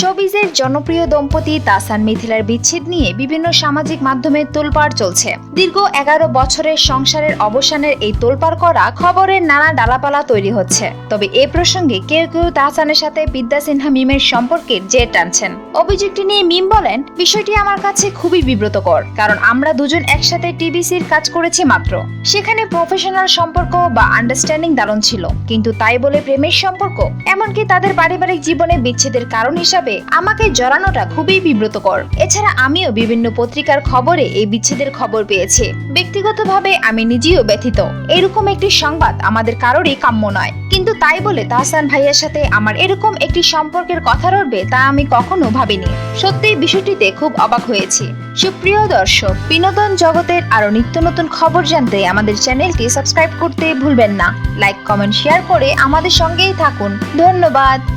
শোবিজের জনপ্রিয় দম্পতি তাসান মিথিলার বিচ্ছেদ নিয়ে বিভিন্ন সামাজিক মাধ্যমে তোলপাড় চলছে। দীর্ঘ এগারো বছরের সংসারের অবসানের এই তোলপাড় করা খবরের নানা ডালাপালা তৈরি হচ্ছে। তবে এ প্রসঙ্গে কেউ কেউ তাহসানের সাথে বিদ্যা সিনহা মিমের সম্পর্কের জের টানছেন। অভিযোগটি নিয়ে মিম বলেন, বিষয়টি আমার কাছে খুবই বিব্রতকর, কারণ আমরা দুজন একসাথে টিবিসির কাজ করেছি মাত্র। সেখানে প্রফেশনাল সম্পর্ক বা আন্ডারস্ট্যান্ডিং দারুণ ছিল, কিন্তু তাই বলে প্রেমের সম্পর্ক, এমনকি তাদের পারিবারিক জীবনে বিচ্ছেদের কারণ হিসাবে আমাকে জড়ানোটা খুবই বিব্রতকর। এছাড়া আমিও বিভিন্ন পত্রিকার খবরে এই বিচ্ছেদের খবর পেয়েছি। ব্যক্তিগতভাবে আমি নিজেও ব্যথিত। এরকম একটি সংবাদ আমাদের কারোরই কাম্য নয়। কিন্তু তাই বলে তাহসান ভাইয়ের সাথে আমার এরকম একটি সম্পর্কের কথা রটবে তা আমি কখনো ভাবিনি। সত্যি বিষয়টিতে খুব অবাক হয়েছি। সুপ্রিয় দর্শক, বিনোদন জগতের আরও নিত্য নতুন খবর জানতে আমাদের চ্যানেলটি সাবস্ক্রাইব করতে ভুলবেন না। লাইক, কমেন্ট, শেয়ার করে আমাদের সঙ্গেই থাকুন। ধন্যবাদ।